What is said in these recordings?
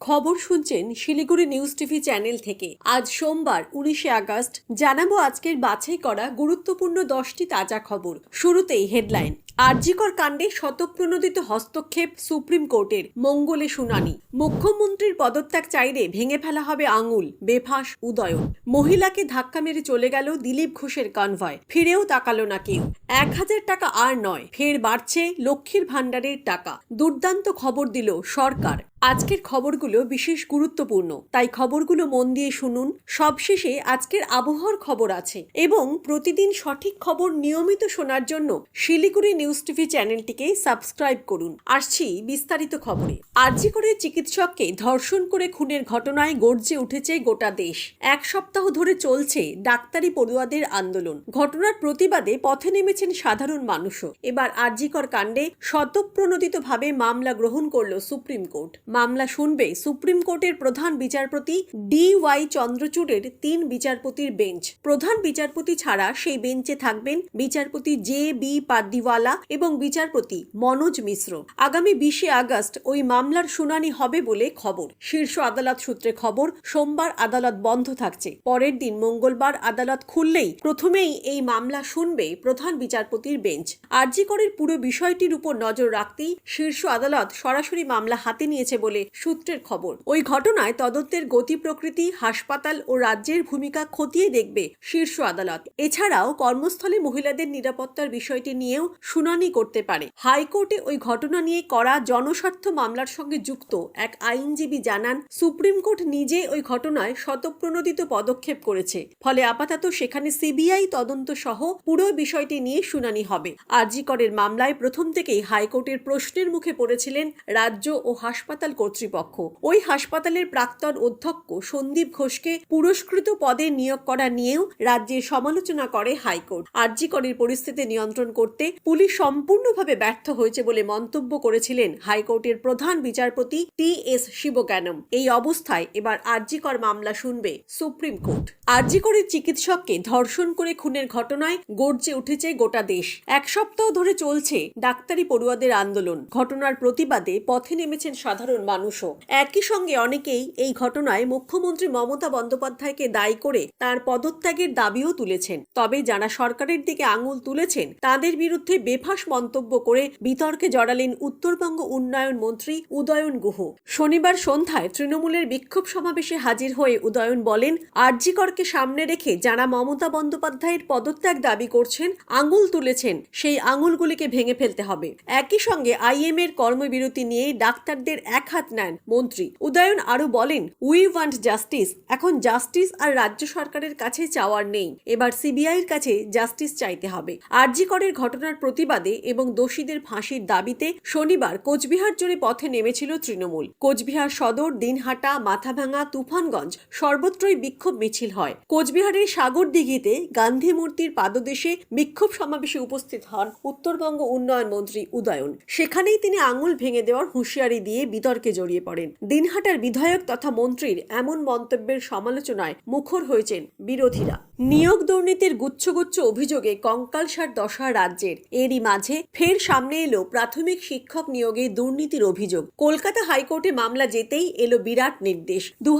খবর শুনছেন Siliguri news TV channel থেকে। আজ সোমবার, উনিশে আগস্ট, জানাব আজকের বাছাই করা গুরুত্বপূর্ণ দশটি তাজা খবর। শুরুতেই হেডলাইন। আরজিকর কাণ্ডে শতপ্রণোদিত হস্তক্ষেপ সুপ্রিম কোর্টের মঙ্গলে শুনানি। মুখ্যমন্ত্রীর পদত্যাগ চাইলে ভেঙে ফেলা হবে আঙুল, বেফাস, উদয়ন। মহিলাকে ধাক্কা মেরে চলে গেল দিলীপ ঘোষের কনভয়। ফিরেও তাকালো না কেউ। এক হাজার টাকা আর নয়, ফের বাড়ছে লক্ষ্মীর ভাণ্ডারের টাকা। দুর্দান্ত খবর দিল সরকার। আজকের খবরগুলো বিশেষ গুরুত্বপূর্ণ। তাই খবরগুলো মন দিয়ে শুনুন। সবশেষে আজকের আবহাওয়ার খবর আছে এবং প্রতিদিন সঠিক খবর নিয়মিত শোনার জন্য শিলিগুড়ি নিউজ টিভি চ্যানেলটিকে সাবস্ক্রাইব করুন। আসছি বিস্তারিত খবরে। আরজি করে চিকিৎসককে ধর্ষণ করে খুনের ঘটনায় গর্জে উঠেছে গোটা দেশ। এক সপ্তাহ ধরে চলছে ডাক্তারি পড়ুয়াদের আন্দোলন। ঘটনার প্রতিবাদে পথে নেমেছেন সাধারণ মানুষও। এবার আরজিকর কাণ্ডে শতপ্রণোদিতভাবে মামলা গ্রহণ করল সুপ্রিম কোর্ট। মামলা শুনবে সুপ্রিম কোর্টের প্রধান বিচারপতি ডি ওয়াই চন্দ্রচূড়ের তিন বিচারপতির বেঞ্চ। প্রধান বিচারপতি ছাড়া সেই বেঞ্চে থাকবেন বিচারপতি জে বি পাদ্দিওয়ালা এবং বিচারপতি মনোজ মিশ্র। আগামী বিশে আগস্ট ওই মামলার শুনানি হবে বলে খবর। শীর্ষ আদালত সূত্রে খবর, সোমবার আদালত বন্ধ থাকছে। পরের দিন মঙ্গলবার আদালত খুললেই প্রথমেই এই মামলা শুনবে প্রধান বিচারপতির বেঞ্চ। আরজিকরের পুরো বিষয়টির উপর নজর রাখতেই শীর্ষ আদালত সরাসরি মামলা হাতে নিয়েছে বলে সূত্রের খবর। ওই ঘটনায় তদন্তের গতি প্রকৃতি, হাসপাতাল ও রাজ্যের ভূমিকা খতিয়ে দেখবে শীর্ষ আদালত। এছাড়াও কর্মস্থলে মহিলাদের নিরাপত্তার বিষয়টি নিয়েও শুনানি করতে পারে। হাইকোর্টে ওই ঘটনা নিয়ে করা জনস্বার্থ মামলার সঙ্গে যুক্ত এক আইনজীবী জানান, সুপ্রিম কোর্ট নিজে ওই ঘটনায় শতপ্রণোদিত পদক্ষেপ করেছে। ফলে আপাতত সেখানে সিবিআই তদন্ত সহ পুরো বিষয়টি নিয়ে শুনানি হবে। আরজিকরের মামলায় প্রথম থেকেই হাইকোর্টের প্রশ্নের মুখে পড়েছিলেন রাজ্য ও হাসপাতাল কর্তৃপক্ষ। ওই হাসপাতালের প্রাক্তন অধ্যক্ষ সন্দীপ ঘোষকে পুরস্কৃত পদে নিয়োগ করা নিয়েও রাজ্যের সমালোচনা করে হাইকোর্ট। আরজিকরের পরিস্থিতি নিয়ন্ত্রণ করতে পুলিশ সম্পূর্ণভাবে ব্যর্থ হয়েছে বলে মন্তব্য করেছিলেন হাইকোর্টের প্রধান বিচারপতি টি এস শিবজ্ঞানম এই অবস্থায় এবার আরজিকর মামলা শুনবে সুপ্রিম কোর্ট। আরজিকরের চিকিৎসককে ধর্ষণ করে খুনের ঘটনায় গর্জে উঠেছে গোটা দেশ। এক সপ্তাহ ধরে চলছে ডাক্তারি পড়ুয়াদের আন্দোলন। ঘটনার প্রতিবাদে পথে নেমেছেন সাধারণ মানুষও। একই সঙ্গে অনেকেই এই ঘটনায় মুখ্যমন্ত্রী মমতা বন্দ্যোপাধ্যায়কে দায়ী করে তার পদত্যাগের দাবিও তুলেছেন। তবে যারা সরকারের দিকে আঙুল তুলেছেন, তাদের বিরুদ্ধে বেফাস মন্তব্য করে বিতর্কে জড়ালেন উত্তরবঙ্গ উন্নয়ন মন্ত্রী উদয়ন গুহ। শনিবার সন্ধ্যায় তৃণমূলের বিক্ষোভ সমাবেশে হাজির হয়ে উদয়ন বলেন, আরজিকরকে সামনে রেখে যারা মমতা বন্দ্যোপাধ্যায়ের পদত্যাগ দাবি করছেন, আঙুল তুলেছেন, সেই আঙুলগুলিকে ভেঙে ফেলতে হবে। একই সঙ্গে আইএম এর কর্মবিরতি নিয়ে ডাক্তারদের এক হাত নেন মন্ত্রী। উদয়ন আরও বলেন উই ওয়ান্ট জাস্টিস এখন জাস্টিস আর রাজ্য সরকারের কাছে চাওয়ার নেই। এবার সিবিআইয়ের কাছে জাস্টিস চাইতে হবে। আরজিকরের ঘটনার প্রতিবাদে এবং দোষীদের ফাঁসির দাবিতে শনিবার কোচবিহার জুড়ে পথে নেমেছিল তৃণমূল। কোচবিহার সদর, দিনহাটা, মাথাভাঙা, তুফানগঞ্জ সর্বত্রই বিক্ষোভ মিছিল হয়। কোচবিহারের সাগরদিঘিতে গান্ধী মূর্তির পাদদেশে বিক্ষোভ সমাবেশে উপস্থিত হন উত্তরবঙ্গ উন্নয়ন মন্ত্রী উদয়ন। সেখানেই তিনি আঙুল ভেঙে দেওয়ার হুঁশিয়ারি দিয়ে বিতর্কে জড়িয়ে পড়েন। দিনহাটার বিধায়ক তথা মন্ত্রীর এমন মন্তব্যের সমালোচনায় মুখর হয়েছেন বিরোধীরা। নিয়োগ দুর্নীতির গুচ্ছগুচ্ছ অভিযোগে কঙ্কালসার দশা রাজ্যের, এরই মাঝে ফের সামনে এলো প্রাথমিক শিক্ষক নিয়োগে দুর্নীতির অভিযোগ। কলকাতা হাইকোর্টে মামলা যেতেই এলো বিরাট নির্দেশ। দু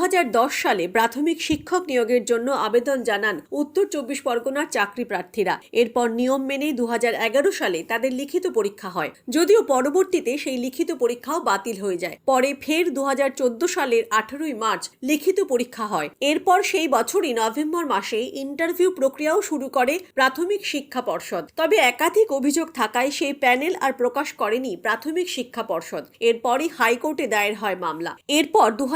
সালে প্রাথমিক শিক্ষক নিয়োগের জন্য আবেদন জানান উত্তর চব্বিশ পরগনার চাকরি প্রার্থীরা। এরপর নিয়ম মেনে দু হাজার এগারো সালে তাদের লিখিত পরীক্ষা হয়। যদিও পরবর্তীতে সেই লিখিত পরীক্ষাও বাতিল হয়ে যায়। পরে ফের দু হাজার চোদ্দ সালের আঠারোই মার্চ লিখিত পরীক্ষা হয়। এরপর সেই বছরই নভেম্বর মাসে ইন্টারভিউ প্রক্রিয়াও শুরু করে প্রাথমিক শিক্ষা পর্ষদ। তবে একাধিক অভিযোগ থাকায় সেই প্যানেল আর প্রকাশ করেনি প্রাথমিক শিক্ষা পর্ষদ। এরপরই হাইকোর্টে দায়ের হয় মামলা। এরপর দু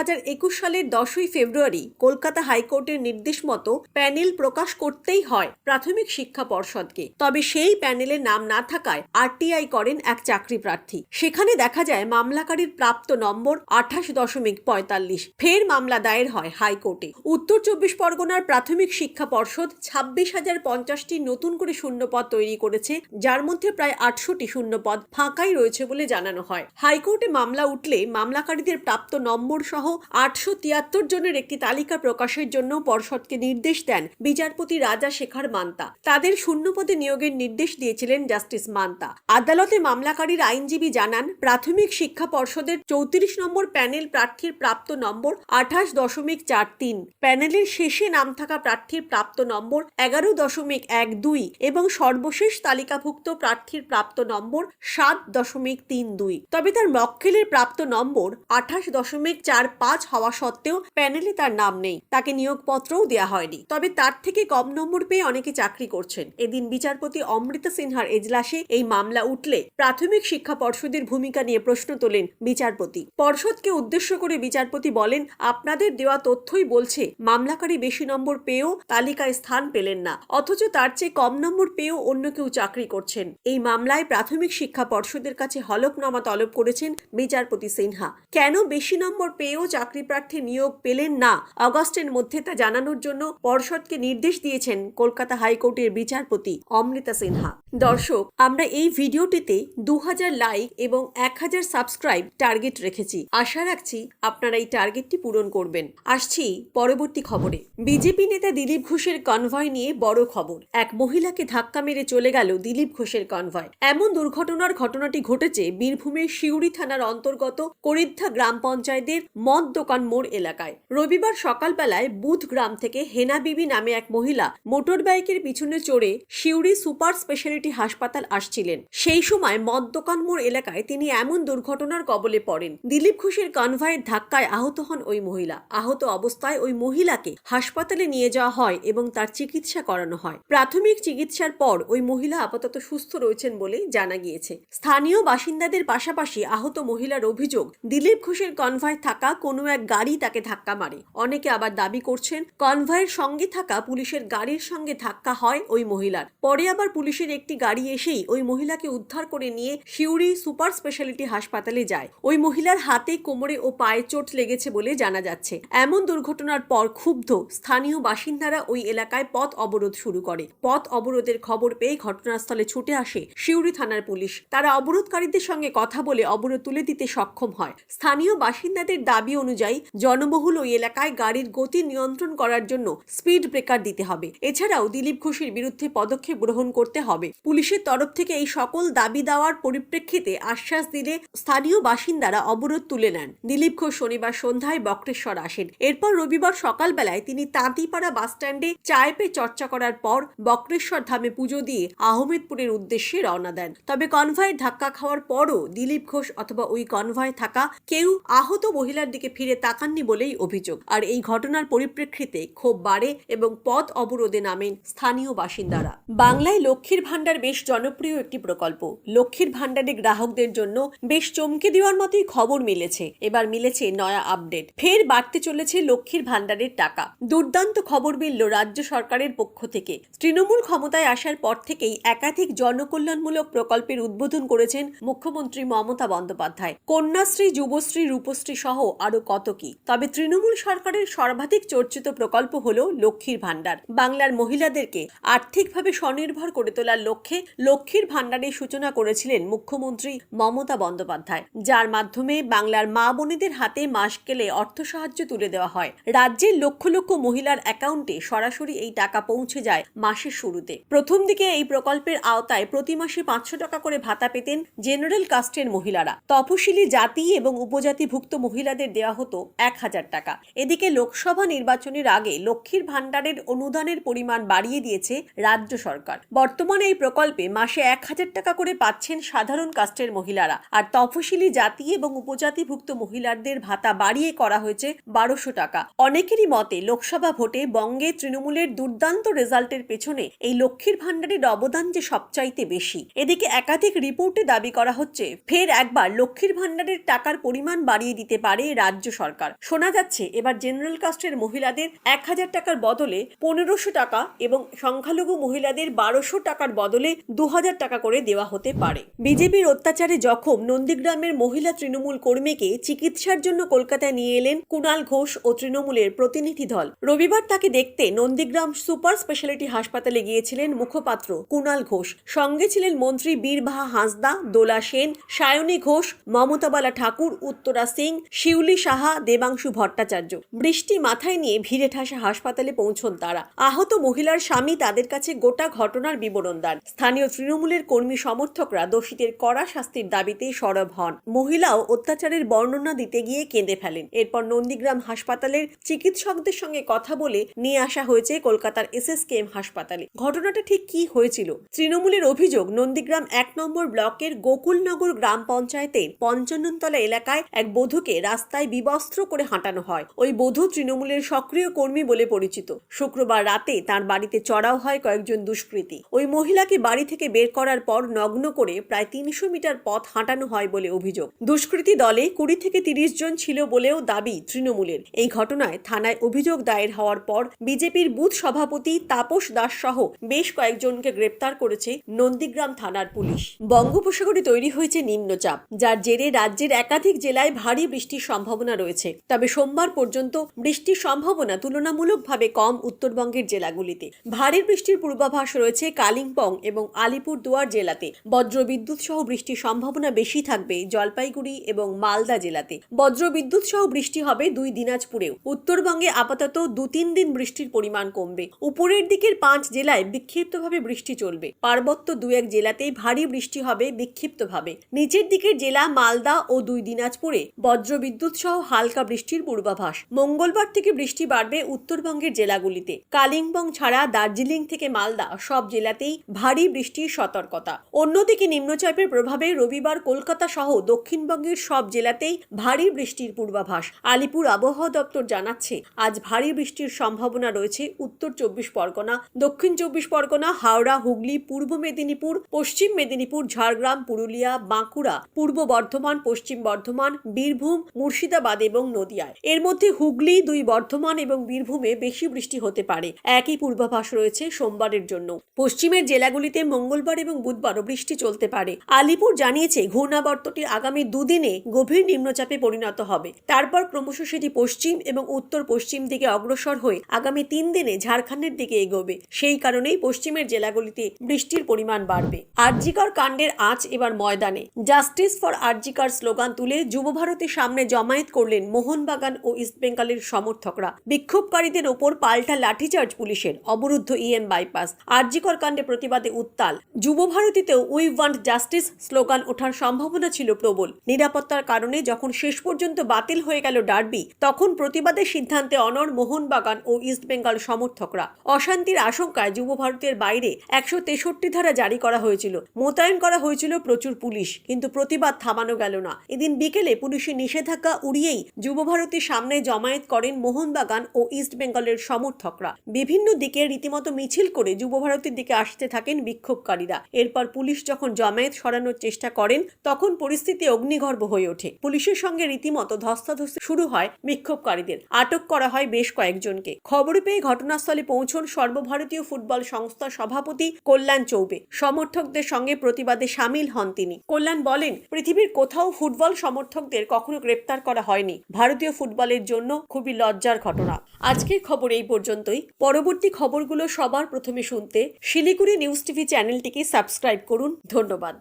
সালের দশই ফেব্রুয়ারি কলকাতা হাইকোর্টের নির্দেশ মতো প্যানেল প্রকাশ করতেই হয় প্রাথমিক শিক্ষা পর্ষদকে। তবে সেই প্যানেলের নাম না থাকায় আরটিআই করেন এক চাকরি প্রার্থী। সেখানে দেখা যায় মামলাকারীর প্রাপ্ত নম্বর আঠাশ দশমিক পঁয়তাল্লিশ। ফের মামলা দায়ের হয় হাইকোর্টে। উত্তর চব্বিশ পরগনার প্রাথমিক শিক্ষা পর্ষদ ছাব্বিশ হাজার পঞ্চাশটি নতুন করে শূন্যপদ তৈরি করেছে, যার মধ্যে মধ্যে প্রায় আটশোটি শূন্যপদ ফাঁকাই রয়েছে বলে জানানো হয়। হাইকোর্টে মামলা উঠলে মামলাকারীদের প্রাপ্ত নম্বর সহ আটশো তিয়াত্তর জনের একটি তালিকা প্রকাশের জন্য পর্ষদকে নির্দেশ দেন বিচারপতি রাজা শেখর মান্তা। তাদের শূন্যপদে নিয়োগের নির্দেশ দিয়েছিলেন জাস্টিস মান্তা। আদালতে মামলাকারীর আইনজীবী জানান, প্রাথমিক শিক্ষা পর্ষদের চৌত্রিশ নম্বর প্যানেল প্রার্থীর প্রাপ্ত নম্বর আঠাশ দশমিক চার তিন। প্যানেলের শেষে নাম থাকা প্রার্থীর প্রাপ্ত নম্বর এগারো দশমিক এক দুই এবং সর্বশেষ তালিকাভুক্ত প্রার্থীর প্রাপ্ত নম্বর সাত দশমিক তিন দুই। তবে তার মক্কেলের প্রাপ্ত নম্বর আঠাশ দশমিক চার পাঁচ হওয়া সত্ত্বেও প্যানেলে তার নাম নেই। তাকে নিয়োগপত্রও দেওয়া হয়নি। তবে তার থেকে কম নম্বর পেয়ে অনেকে চাকরি করছেন। এদিন বিচারপতি অমৃতা সিনহার এজলাসে এই মামলা উঠলে প্রাথমিক শিক্ষা পর্ষদের ভূমিকা নিয়ে প্রশ্ন তোলেন বিচারপতি। পর্ষদকে উদ্দেশ্য করে বিচারপতি বলেন, আপনাদের দেওয়া তথ্যই বলছে, মামলাকারী বেশি নম্বর পেয়েও তালিকায় স্থান পেলেন না। অথচ তার চেয়ে কম নম্বর পেয়েও অন্য কেউ চাকরি করছেন। এই মামলায় প্রাথমিক শিক্ষা পর্ষদের কাছে হলফনামা তলব করেছেন বিচারপতি সিনহা। কেন বেশি নম্বর পেয়েও চাকরি প্রার্থী নিয়োগ পেলেন না? অগস্টের মধ্যে তা জানানোর জন্য পর্ষদকে নির্দেশ দিয়েছেন কলকাতা হাইকোর্টের বিচারপতি অমৃতা সিনহা। দর্শক, আমরা এই ভিডিওটিতে দু হাজার লাইক এবং এক হাজার সাবস্ক্রাইব টার্গেট রেখেছি। আশা রাখছি আপনারা এই টার্গেটটি পূরণ করবেন। আসছি পরবর্তী খবরে। বিজেপি নেতা দিলীপ ঘোষের কনভয় নিয়ে বড় খবর। এক মহিলাকে ধাক্কা মেরে চলে গেল দিলীপ ঘোষের কনভয় এমন দুর্ঘটনার ঘটনাটি ঘটেছে বীরভূমের শিউরি থানার অন্তর্গত করিদ্ধা গ্রাম পঞ্চায়েতের মদ দোকান মোড় এলাকায়। রবিবার সকালবেলায় বুধ গ্রাম থেকে হেনা বিবি নামে এক মহিলা মোটর বাইকের পিছনে চড়ে শিউরি সুপার স্পেশালিটি হাসপাতাল আসছিলেন। সেই সময় মদ দোকান মোড় এলাকায় তিনি এমন দুর্ঘটনার কবলে পড়েন। দিলীপ ঘোষের কনভয়ের ধাক্কায় আহত হন ওই মহিলা। আহত অবস্থায় ওই মহিলাকে হাসপাতালে নিয়ে যাওয়া হয় এবং তার চিকিৎসা করানো হয়। প্রাথমিক চিকিৎসার পর ওই মহিলা আপাতত সুস্থ রয়েছেন বলে জানা গিয়েছে। স্থানীয় বাসিন্দাদের পাশাপাশি আহত মহিলার অভিযোগ, দিলীপ ঘোষের কনভয় থাকা কোনো এক গাড়ি তাকে ধাক্কা মারে। অনেকে আবার দাবি করছেন কনভয়ের সঙ্গে থাকা পুলিশের গাড়ির সঙ্গে ধাক্কা হয় ওই মহিলার। পরে আবার পুলিশের একটি গাড়ি এসেই ওই মহিলাকে উদ্ধার করে নিয়ে শিউরি সুপার স্পেশালিটি হাসপাতালে যায়। ওই মহিলার হাতে, কোমরে ও পায়ে চোট লেগেছে বলে জানা যাচ্ছে। এমন দুর্ঘটনার পর ক্ষুব্ধ স্থানীয় বাসিন্দারা ওই এলাকায় পথ অবরোধ শুরু করে। পথ অবরোধের খবর পেয়ে ঘটনাস্থলে ছুটে আসে শিউরি থানার পুলিশ। তারা অবরোধকারীদের সঙ্গে কথা বলে অবরোধ তুলে দিতে সক্ষম হয়। স্থানীয় বাসিন্দাদের দাবি অনুযায়ী জনবহুল ওই এলাকায় গাড়ির গতি নিয়ন্ত্রণ করার জন্য স্পিড ব্রেকার দিতে হবে। এছাড়াও দিলীপ ঘোষের বিরুদ্ধে পদক্ষেপ গ্রহণ করতে হবে। পুলিশের তরফ থেকে এই সকল দাবি দেওয়ার পরিপ্রেক্ষিতে আশ্বাস দিলে স্থানীয় বাসিন্দারা অবরোধ তুলে নেন। দিলীপ ঘোষ শনিবার সন্ধ্যায় বক্রেশ্বর আসেন। এরপর রবিবার সকালবেলায় তিনি তাঁতিপাড়া বাসস্ট্যান্ডে চায় পে চর্চা করার পর বক্রেশ্বর ধামে পুজো দিয়ে আহমেদপুরের উদ্দেশ্যে রওনা দেন। তবে কনভয়ের ধাক্কা খাওয়ার পরও দিলীপ ঘোষ অথবা ওই কনভয়ে থাকা কেউ আহত মহিলার দিকে ফিরে তাকাননি বলেই অভিযোগ। আর এই ঘটনার পরিপ্রেক্ষিতে ক্ষোভ বাড়ে এবং পথ অবরোধে নামেন স্থানীয় বাসিন্দারা। বাংলায় লক্ষ্মীর ভাণ্ডার বেশ জনপ্রিয় একটি প্রকল্প। লক্ষ্মীর ভাণ্ডারে গ্রাহকদের জন্য বেশ চমকে দেওয়ার মতোই খবর মিলেছে। এবার মিলেছে নয়া আপডেট। ফের বাড়তে চলেছে লক্ষ্মীর ভাণ্ডারের টাকা। দুর্দান্ত খবর মিলল রাজ্য সরকারের পক্ষ থেকে। তৃণমূল ক্ষমতায় আসার পর থেকেই একাধিক জনকল্যাণমূলক প্রকল্পের উদ্বোধন করেছেন মুখ্যমন্ত্রী মমতা বন্দ্যোপাধ্যায়। কন্যাশ্রী, যুবশ্রী, রূপশ্রী সহ আরও কত কি। তবে তৃণমূল সরকারের সর্বাধিক চর্চিত প্রকল্প হল লক্ষ্মীর ভাণ্ডার। বাংলার মহিলাদেরকে আর্থিকভাবে স্বনির্ভর করে তোলার লক্ষ্যে লক্ষ্মীর ভাণ্ডারের সূচনা করেছিলেন মুখ্যমন্ত্রী মমতা বন্দ্যোপাধ্যায়। যার মাধ্যমে বাংলার মা বোনেদের হাতে মাস গেলে অর্থ সাহায্য তুলে দেওয়া হয়। রাজ্যের লক্ষ লক্ষ মহিলার অ্যাকাউন্টে সরাসরি এই টাকা পৌঁছে যায় মাসের শুরুতে। প্রথম দিকে এই প্রকল্পের আওতায় প্রতি মাসে পাঁচশো টাকা করে ভাতা পেতেন জেনারেল কাস্টের মহিলারা। তপশিলি জাতি এবং উপজাতিভুক্ত মহিলাদের দেওয়া হতো এক হাজার টাকা। এদিকে লোকসভা নির্বাচনের আগে লক্ষ্মীর ভাণ্ডারের অনুদানের পরিমাণ বাড়িয়ে দিয়েছে রাজ্য সরকার। বর্তমানে এই প্রকল্পে মাসে এক হাজার টাকা করে পাচ্ছেন সাধারণ কাস্টের মহিলারা। আর তফসিলি জাতি এবং উপজাতিভুক্ত মহিলাদের ভাতা বাড়িয়ে করা হয়েছে বারোশো টাকা। অনেকেরই মতে লোকসভা ভোটে বঙ্গে তৃণমূলের দুর্দান্ত রেজাল্টের পেছনে এই লক্ষ্মীর ভাণ্ডারের অবদান যে সবচাইতে বেশি। এদিকে একাধিক রিপোর্টে দাবি করা হচ্ছে, ফের একবার লক্ষ্মীর ভাণ্ডারের টাকার পরিমাণ বাড়িয়ে দিতে পারে রাজ্য সরকার। শোনা যাচ্ছে, এবার জেনারেল কাস্টের মহিলাদের এক হাজার টাকার বদলে পনেরোশো টাকা এবং সংখ্যালঘু মহিলাদের বারোশো টাকার বদলে বদলে দু হাজার টাকা করে দেওয়া হতে পারে। বিজেপির অত্যাচারে জখম নন্দীগ্রামের মহিলা তৃণমূল কর্মীকে চিকিৎসার জন্য কলকাতায় নিয়ে এলেন কুণাল ঘোষ ও তৃণমূলের প্রতিনিধি দল। রবিবার তাকে দেখতে নন্দীগ্রাম সুপার স্পেশালিটি হাসপাতালে গিয়েছিলেন মুখপাত্র কুণাল ঘোষ। সঙ্গে ছিলেন মন্ত্রী বীরবাহা হাঁসদা, দোলা সেন, সায়নী ঘোষ, মমতাবালা ঠাকুর, উত্তরা সিং, শিউলি সাহা, দেবাংশু ভট্টাচার্য। বৃষ্টি মাথায় নিয়ে ভিড়ে ঠাসা হাসপাতালে পৌঁছন তারা। আহত মহিলার স্বামী তাদের কাছে গোটা ঘটনার বিবরণ দেন। স্থানীয় তৃণমূলের কর্মী সমর্থকরা দোষীদের কড়া শাস্তির দাবিতে সরব হন। মহিলাও অত্যাচারের বর্ণনা দিতে গিয়ে কেঁদে ফেলেন। এরপর নন্দীগ্রাম হাসপাতালের চিকিৎসকদের সঙ্গে কথা বলে নিয়ে আসা হয়েছে কলকাতার এস এস এসএসকেএম হাসপাতালে। ঘটনাটা ঠিক কি হয়েছিল? তৃণমূলের অভিযোগ নন্দীগ্রাম এক নম্বর ব্লকের গোকুলনগর গ্রাম পঞ্চায়েতের পঞ্চান্নতলা এলাকায় এক বধূকে রাস্তায় বিবস্ত্র করে হাঁটানো হয়। ওই বধূ তৃণমূলের সক্রিয় কর্মী বলে পরিচিত। শুক্রবার রাতে তার বাড়িতে চড়াও হয় কয়েকজন দুষ্কৃতী। ওই মহিলাকে বাড়ি থেকে বের করার পর নগ্ন করে প্রায় তিনশো মিটার পথ হাঁটানো হয় বলে অভিযোগ। দুষ্কৃতী দলে কুড়ি থেকে তিরিশ জন ছিল বলেও দাবি তৃণমূলের। এই ঘটনায় থানায় অভিযোগ দায়ের হওয়ার পর বিজেপির বুথ সভাপতি তাপস দাস সহ বেশ কয়েকজনকে গ্রেপ্তার করেছে নন্দীগ্রাম থানার পুলিশ। বঙ্গোপসাগরে তৈরি হয়েছে নিম্নচাপ, যার জেরে রাজ্যের একাধিক জেলায় ভারী বৃষ্টির সম্ভাবনা রয়েছে। তবে সোমবার পর্যন্ত বৃষ্টির সম্ভাবনা তুলনামূলকভাবে কম উত্তরবঙ্গের জেলাগুলিতে। ভারী বৃষ্টির পূর্বাভাস রয়েছে কালিম্পং এবং আলিপুর দুয়ার জেলাতে বজ্রবিদ্যুৎ সহ বৃষ্টির সম্ভাবনা বেশি থাকবে জলপাইগুড়ি এবং মালদা জেলাতে। বজ্রবিদ্যুৎ সহ বৃষ্টি হবে দুই দিনাজপুরেও। উত্তরবঙ্গে আপাতত দু তিন দিন বৃষ্টির পরিমাণ কমবে। উপরের দিকের পাঁচ জেলায় বিক্ষিপ্তভাবে বৃষ্টি চলবে। পার্বত্য দু এক জেলাতেই ভারী বৃষ্টি হবে বিক্ষিপ্তভাবে। নিচের দিকের জেলা মালদা ও দুই দিনাজপুরে বজ্রবিদ্যুৎ সহ হালকা বৃষ্টির পূর্বাভাস। মঙ্গলবার থেকে বৃষ্টি বাড়বে উত্তরবঙ্গের জেলাগুলিতে। কালিম্পং ছাড়া দার্জিলিং থেকে মালদা সব জেলাতেই ভারী বৃষ্টির সতর্কতা। অন্যদিকে নিম্নচাপের প্রভাবে রবিবার কলকাতা সহ দক্ষিণবঙ্গের সব জেলাতেই ভারী বৃষ্টির পূর্বাভাস। আলিপুর আবহাওয়া দপ্তর জানাচ্ছে, আজ ভারী বৃষ্টির সম্ভাবনা রয়েছে উত্তর চব্বিশ পরগনা, দক্ষিণ চব্বিশ পরগনা, হাওড়া, হুগলি, পূর্ব মেদিনীপুর পশ্চিম মেদিনীপুর, ঝাড়গ্রাম, পুরুলিয়া, বাঁকুড়া, পূর্ব বর্ধমান, পশ্চিম বর্ধমান, বীরভূম, মুর্শিদাবাদ এবং নদিয়ায়। এর মধ্যে হুগলি, দুই বর্ধমান এবং বীরভূমে বেশি বৃষ্টি হতে পারে। একই পূর্বাভাস রয়েছে সোমবারের জন্য। পশ্চিমের জেলাগুলিতে মঙ্গলবার এবং বুধবারও বৃষ্টি চলতে পারে। আলিপুর জানিয়েছে, ঘূর্ণাবর্তটি আগামী দুদিনে গভীর নিম্নচাপে পরিণত হবে। তারপর ক্রমশ সেটি পশ্চিম এবং উত্তর পশ্চিম দিকে অগ্রসর হয়ে আগামী তিন দিনে ঝাড়খণ্ডের দিকে এগোবে। সেই কারণেই পশ্চিমের জেলাগুলিতে বৃষ্টির পরিমাণ বাড়বে। আরজিকর কাণ্ডের আঁচ এবার ময়দানে। জাস্টিস ফর আরজিকর স্লোগান তুলে যুবভারতীর সামনে জমায়েত করলেন মোহনবাগান ও ইস্টবেঙ্গলের সমর্থকরা। বিক্ষোভকারীদের ওপর পাল্টা লাঠিচার্জ পুলিশের, অবরুদ্ধ ইএম বাইপাস। আরজিকর কাণ্ডে প্রতিবাদে উত্তাল। যুবভারতীতেও উই ওয়ান্ট জাস্টিস স্লোগান ওঠার সম্ভাবনা ছিল প্রবল। নিরাপত্তার কারণে যখন শেষ পর্যন্ত বাতিল হয়ে গেল ডার্বি, তখন প্রতিবাদের সিদ্ধান্তে অনর মোহনবাগান ও ইস্টবেঙ্গল সমর্থকরা। অশান্তির আশঙ্কায় যুব ভারতের বাইরে একশো তেষট্টি ধারা জারি করা হয়েছিল। মোতায়েন করা হয়েছিল প্রচুর পুলিশ, কিন্তু প্রতিবাদ থামানো গেল না। এদিন বিকেলে পুলিশের নিষেধাজ্ঞা উড়িয়েই যুব ভারতীর সামনে জমায়েত করেন মোহনবাগান ও ইস্ট বেঙ্গলের সমর্থকরা। বিভিন্ন দিকে রীতিমতো মিছিল করে যুব ভারতীর দিকে আসতে থাকেন বিক্ষোভকারীরা। এরপর পুলিশ যখন জমায়েত সরানোর চেষ্টা করেন, তখন পরিস্থিতি অগ্নিগর্ভ হয়ে ওঠে। পুলিশের সঙ্গে রীতিমতো ধস্তাধস্তি শুরু হয় বিক্ষোভকারীদের। আটক করা হয় বেশ কয়েকজনকে। খবর পেয়ে ঘটনাস্থলে পৌঁছন সর্বভারতীয় ফুটবল সংস্থার সভাপতি কল্যাণ চৌবে। সমর্থকদের সঙ্গে প্রতিবাদে সামিল হন তিনি। কল্যাণ বলেন, পৃথিবীর কোথাও ফুটবল সমর্থকদের কখনো গ্রেপ্তার করা হয়নি। ভারতীয় ফুটবলের জন্য খুবই লজ্জার ঘটনা। আজকের খবর এই পর্যন্তই। পরবর্তী খবরগুলো সবার প্রথমে শুনতে শিলিগুড়ি নিউজ টিভি চ্যানেলটিকে সাবস্ক্রাইব করুন। ধন্যবাদ।